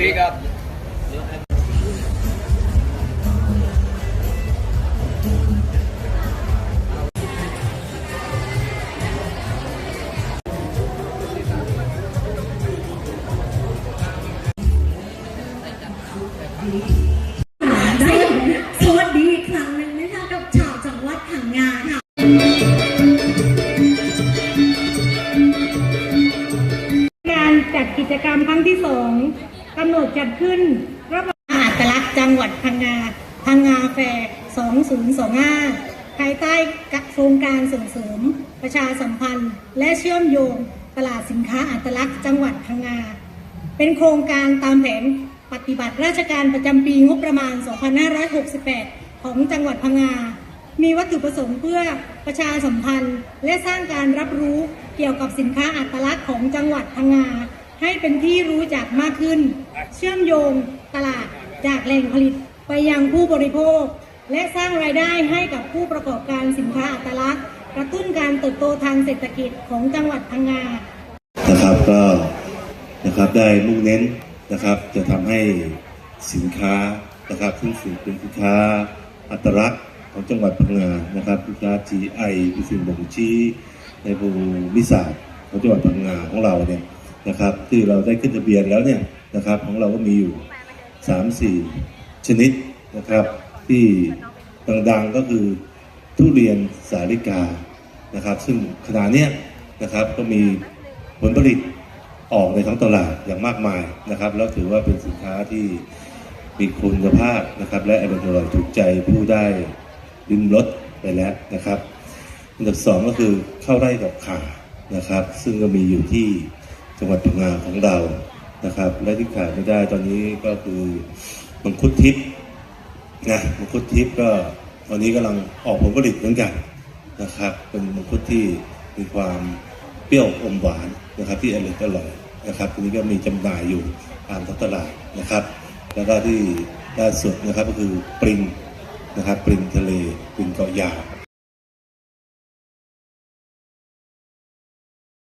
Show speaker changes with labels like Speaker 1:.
Speaker 1: ตีครับ
Speaker 2: ได้สวัสดีอีกครั้งหนึ่งนะคะกับชาวจังหวัดพังงาค่ะ
Speaker 3: การจัดกิจกรรมครั้งที่สอง กำหนดจัดขึ้นระหว่างอัตลักษณ์จังหวัดพังงา พังงาแฟร์2025 ภายใต้โครงการส่งเสริม ประชาสัมพันธ์ และเชื่อมโยงตลาดสินค้าอัตลักษณ์จังหวัดพังงา เป็นโครงการตามแผนปฏิบัติราชการประจำปีงบประมาณ 2568 ของจังหวัดพังงา มีวัตถุประสงค์เพื่อประชาสัมพันธ์ และสร้างการรับรู้เกี่ยวกับสินค้าอัตลักษณ์ของจังหวัดพังงา ให้เป็นที่รู้จักมากขึ้น เชื่อมโยงตลาดจากแหล่งผลิตไปยังผู้บริโภค และสร้างรายได้ให้กับผู้ประกอบการสินค้าอัตลักษณ์กระตุ้นการเติบโตทางเศรษฐกิจของจังหวัดพังงา
Speaker 4: นะครับก็นะครับได้มุ่งเน้นนะครับจะทำให้สินค้านะครับซึ่งสืบเป็นสินค้าอัตลักษณ์ของจังหวัดพังงานะครับสินค้า GI เป็นสิ่งบ่งชี้ในภูมิศาสตร์ของจังหวัดพังงาของเราเนี่ย นะครับ ที่เราได้ขึ้นทะเบียนแล้วเนี่ยนะครับของเราก็มีอยู่ 3-4 ชนิดนะครับ ที่ดังๆก็คือทุเรียนสาลิกานะครับ ซึ่งขณะเนี้ยนะครับก็มีผลผลิตออกในท้องตลาดอย่างมากมายนะครับ แล้วถือว่าเป็นสินค้าที่มีคุณภาพนะครับ และอร่อยอร่อยถูกใจผู้ได้ลิ้มรสไปแล้วนะครับอันดับสองก็คือข้าวไร่ดอกข่านะครับ ซึ่งก็มีอยู่ที่ จังหวัดพังงาของเรานะครับ และที่ขาดไม่ได้ตอนนี้ก็คือมังคุดทิพย์นะมังคุดทิพย์ก็ตอนนี้กำลังออกผลผลิตเหมือนกันนะครับ เป็นมังคุดที่มีความเปรี้ยวอมหวานนะครับที่อร่อยอร่อยนะครับทีนี้ก็มีจำหน่ายอยู่ตามท้องตลาดนะครับ แล้วก็ที่ล่าสุดนะครับก็คือปริงนะครับปริงทะเลปริงเกาะยาว